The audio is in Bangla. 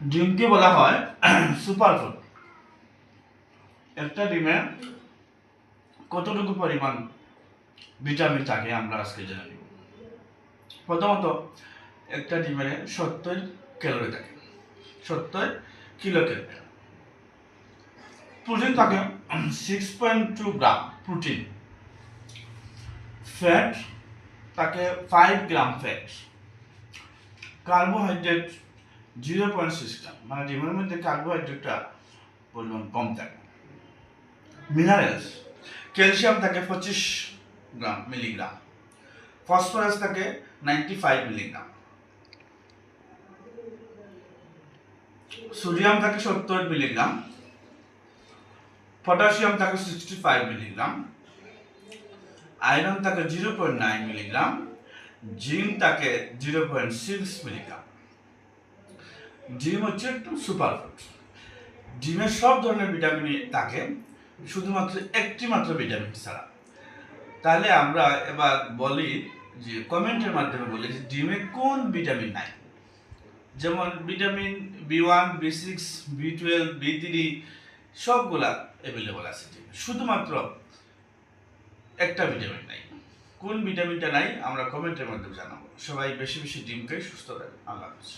ডিমকে বলা হয় সুপার ফুড একটা ডিমে কতটুকু পরিমাণ ভিটামিন থাকে আমরা আজকে জেনে। প্রথমত, একটা ডিমের সত্তর ক্যালোরি থাকে। সত্তর কিলো ক্যালোরি প্রোটিন থাকে six point two gram protein fat থাকে five gram fat carbohydrate zero point six gram. মানে ডিমের মধ্যে কার্বোহাইড্রেটটা পরিমাণ কম থাকে। মিনারেলস, ক্যালসিয়াম থাকে পঁচিশ গ্রাম মিলিগ্রাম। ফসফরাস থাকে নাইনটি ফাইভ মিলিগ্রাম। সোডিয়াম থাকে সত্তর মিলিগ্রাম। পটাশিয়াম থাকে সিক্সটি ফাইভ মিলিগ্রাম। আয়রন থাকে zero point nine milligram. Zinc থাকে জিরো পয়েন্ট সিক্স মিলিগ্রাম। ডিম হচ্ছে একটু সুপার ফুড ডিমের সব ধরনের ভিটামিনই থাকে, শুধুমাত্র একটি মাত্র ভিটামিন ছাড়া। তাহলে আমরা এবার বলি যে কমেন্টের মাধ্যমে বলি যে ডিমে কোন ভিটামিন নাই। যেমন vitamin B one B six B twelve B three সবগুলা অ্যাভেলেবল আছে ডিমে। শুধুমাত্র একটা ভিটামিন নাই। কোন ভিটামিনটা নাই, আমরা কমেন্টের মাধ্যমে জানাব। সবাই বেশি বেশি ডিম খাই সুস্থ থাকবে আল্লাহ হাফিজ।